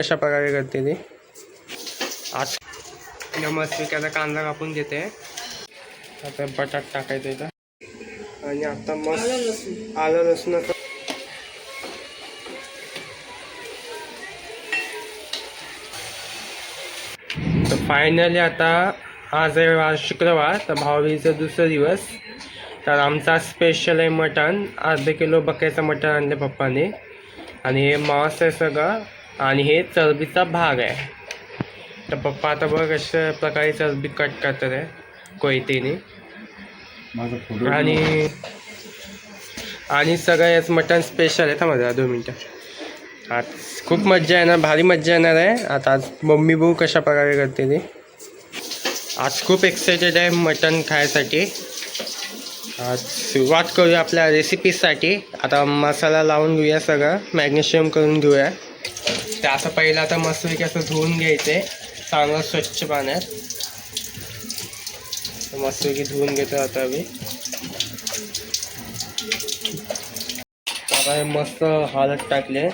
कशा प्रकारे करते ती. आज नमस्ते आता कांदा कापून घेते आता बटाट टाकायचं इथं. आणि आता मस्त आलं लसूण. तर फायनली आता आज आहे आज शुक्रवार तर भाऊबीजेचा दुसरा दिवस. तर आमचा स्पेशल आहे मटण. अर्धा किलो बकऱ्याचं मटण आणलं पप्पाने. आणि हे मांस आहे सगळं. आणि हे चरबीचा भाग आहे. तर पप्पा आता बघ कशा प्रकारे चरबी कट करतात आहे कोयतीने. माझा आणि आणि सगळं याच मटण स्पेशल आहे थांबा जरा दोन मिनटं. आज खूप मज्जा येणार भारी मज्जा येणार आहे. आता आज मम्मी बहू कशा प्रकारे करते ती. आज खूप एक्सायटेड आहे मटण खायसाठी. आज सुरुवात करूया आपल्या रेसिपीसाठी आता मसाला लावून घेऊया सगळं मॅग्नेशियम करून घेऊया. ते असं पहिलं आता मस्तपैकी असं धुवून घ्यायचं आहे चांगलं स्वच्छ पाण्यात. मस्तपैकी धुवून घेतो आता मी आता हे मस्त हळद टाकले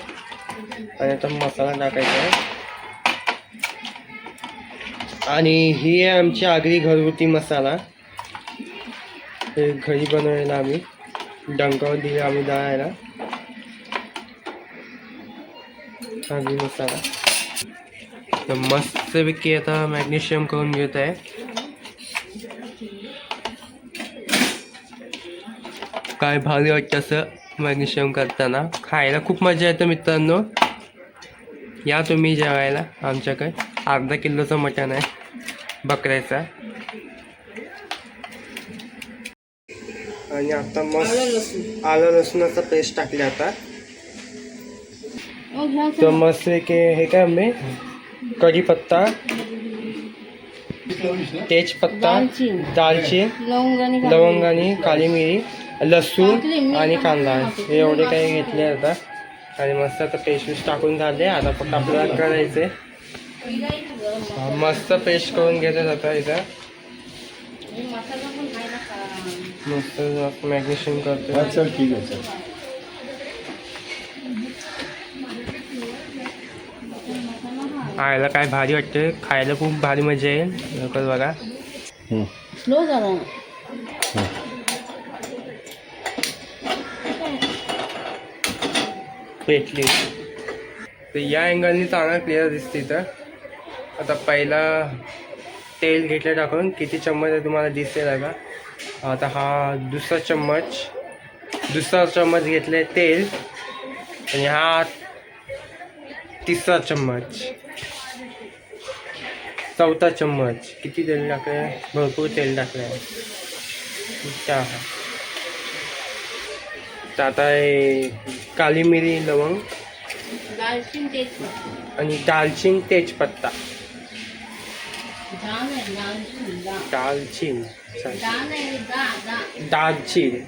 आणि आता मसाला टाकायचा आहे. आणि ही आहे आमची आगरी घरगुती मसाला. हे घरी बनवलेला आम्ही. डंकावर दिले आम्ही दळायला. आगरी मसाला तर मस्तपैकी आता मॅग्नेशियम करून घेत आहे काय भारी वाटतं असं मॅग्नेशियम करताना. खायला खूप मजा येतं मित्रांनो. या तुम्ही जेवायला आमच्याकडे. अर्धा किलोचं मटण आहे. बकऱ्याचा. आणि आता मस्त आलं लसूणाचा पेस्ट टाकले आता. तर मस्त एक हे काय आंबे कढीपत्ता तेजपत्ता दालचीन. दालचीन लवंग आणि काली मिरी लसूण आणि कांदा. हे एवढे काही घेतले आता. आणि मस्त आता पेस्ट वेस्ट टाकून झाले. आता फक्त आपल्याला करायचे. हा, मस्त पेस्ट करून घेतात आता इथं. मस्त मॅग्नेशियम करतो हा, चल ठीक आहे खायला काय भारी वाटते खायला खूप भारी मजा येईल लवकर बघा. स्लो झाला पेटली. तर या अँगलनी चांगला क्लिअर दिसते इथं. आता पहिला तेल घेतलं टाकून किती चम्मच आहे तुम्हाला दिसेल आहे का आता हा दुसरा चम्मच. दुसरा चम्मच घेतले तेल. आणि हा तिसरा चम्मच. चौथा चम्मच. किती तेल टाकलं आहे भरपूर तेल टाकलं आहे चहा. तर आता हे काली मिरी लवंग. दालचीन तेजपत्ता आणि दालचीन तेजपत्ता दाल आहे दालचीन दालचीन. दाल आहे दा दा दालचीन.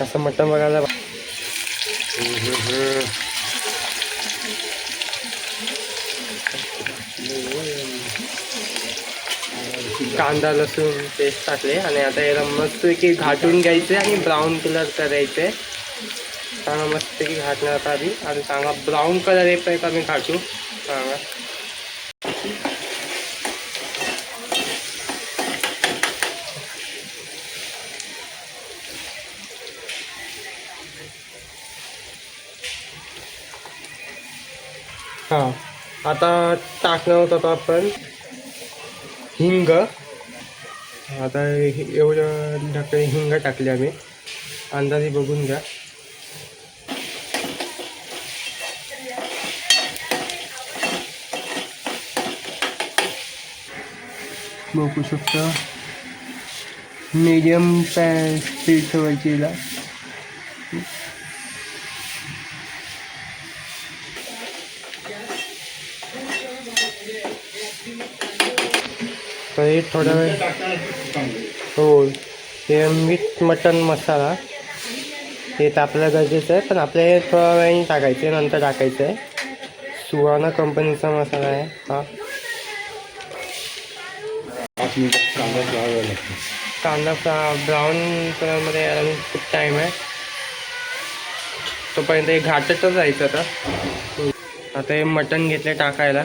असं मटण बघायला कांदा लसूण पेस्ट टाकले आणि आता याला मस्तपैकी घाटून घ्यायचे आणि ब्राऊन कलर करायचे. चांगला मस्तपैकी घाटणार आता आधी. आणि चांगला ब्राऊन कलर येईपर्यंत आम्ही घाटू. चांगला हां. आता टाकणार होता आता आपण. हिंग. आता एवढं ढाकणे हिंग टाकले आम्ही. अंदाजे बघून घ्या. बघू शकता. मीडियम पॅ स्पीड ठेवायची तर हे थोडा वेळ हो हे मीठ मटन मसाला. हे तापलं गरजेचं आहे पण आपल्या हे थोड्या वेळाने टाकायचं आहे नंतर टाकायचं. आहे सुहाना कंपनीचा मसाला आहे हा. कांदा फ्रा ब्राऊन कलरमध्ये यायला खूप टाईम आहे. तोपर्यंत हे घाटतच जायचं आता. आता हे मटण घेतले टाकायला.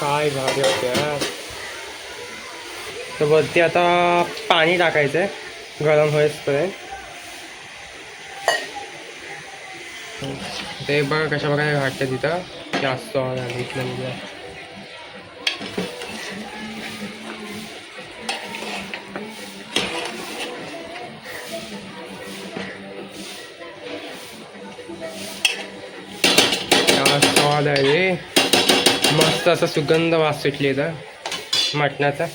काय भारी होते तर वरती आता पाणी टाकायचं आहे गरम होईपर्यंत ते बघा कशा प्रकारे घाटतं तिथं. जास्त आवाज इथलं म्हणजे जास्त आहे रे. मस्त असा सुगंध वास सुटली इथं. मटणाचा.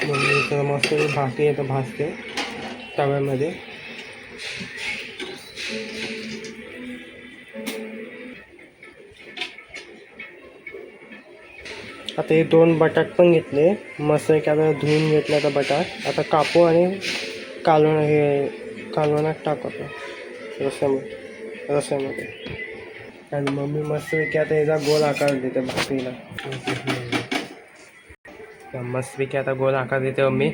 बरोबर इथं मस्त भाकरी येतं भाजते तव्यामध्ये. आता हे दोन बटाट पण घेतले. मस्त एक आता धुवून घेतले आता बटाट. आता कापू आणि कालवण हे कालवणात टाकू आपण रस्यामध्ये रस्यामध्ये. आणि मम्मी मस्त की आता याचा गोल आकार देते भाकरीला. मस्तपैकी आता गोल आकार देते मम्मी.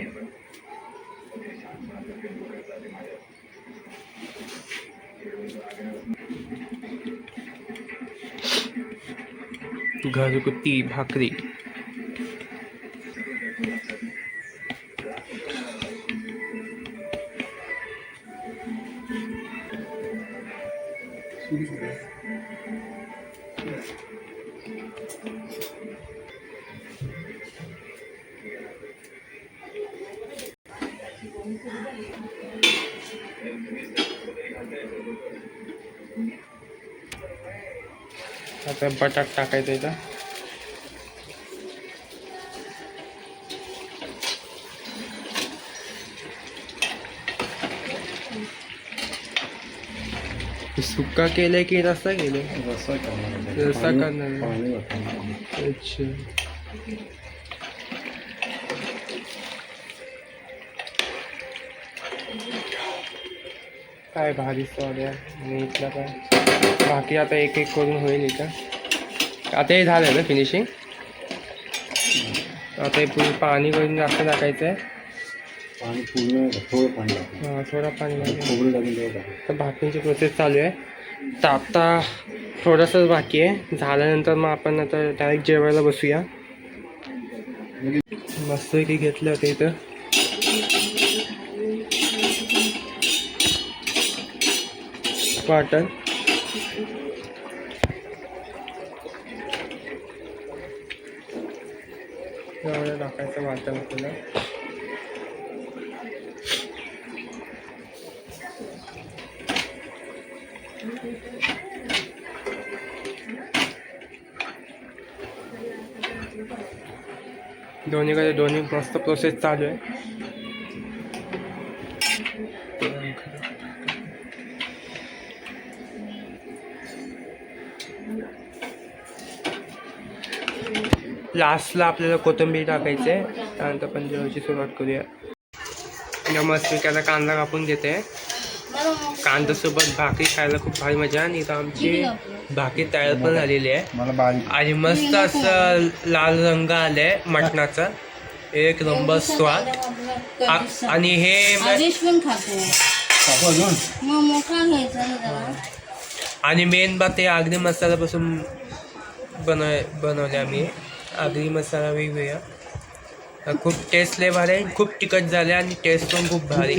घरगुती भाकरी. आता बटाट टाकायचं इथं सुक्का केलंय की रस्सा केलंय रस्सा करणार आहे. रस्सा पाणी- करणार आहे. पाणी वापरणार. अच्छा काय भारी स्वाद आहे. आणि इथला काय बाकी आता एक एक करून होईल इथं. आता हे झालं ना फिनिशिंग आता हे पूर्ण पाणी करून जास्त टाकायचं आहे पाणी पूर्ण थोडं पाणी हा, थोडं पाणी लागेल. तर भाकरीची प्रोसेस चालू आहे. तर आता थोडंसंच बाकी आहे. झाल्यानंतर मग आपण आता डायरेक्ट जेवायला बसूया. मस्त की घेतलं होतं इथं. वाटण एवढं टाकायचं वाटण आपल्याला. दोन्हीकडे दोन्ही मस्त प्रोसेस चालू आहे. लास्टला आपल्याला कोथिंबीर टाकायची आहे. त्यानंतर पण जेवायची सुरुवात करूया. या मस्त त्याला कांदा कापून घेते. कांद्यासोबत भाकरी खायला खूप भारी मजा आणि इथं आमची भाकरी तयार पण झालेली आहे. आणि मस्त असं लाल रंग आलाय मटणाचा. एक नंबर स्वाद. आणि हे म- आणि मेन बात हे आगरी मसाल्यापासून बनव बनवले आम्ही. आगरी मसाला वेगवेगळा. खूप टेस्ट लय भारी आहे. खूप तिखट झाले आणि टेस्ट पण खूप भारी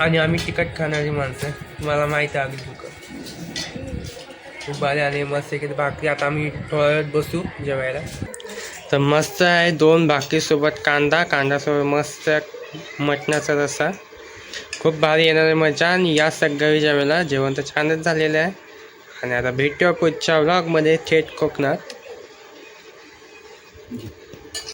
आणि आम्ही तिखट खाणारी माणसं. मला माहीत आहे आगरी खूप भारी आणि मस्त की भाकरी. आता आम्ही वेळात बसू जेवायला. तर मस्त आहे. दोन भाकरीसोबत कांदा. कांद्यासोबत मस्त मटणाचा रस्सा. खूप भारी येणार आहे मजा आणि या सगळ्या जेवायला. जेवण तर छानच झालेलं आहे. आणि आता भेटूया पुढच्या व्लॉगमध्ये थेट कोकणात. জি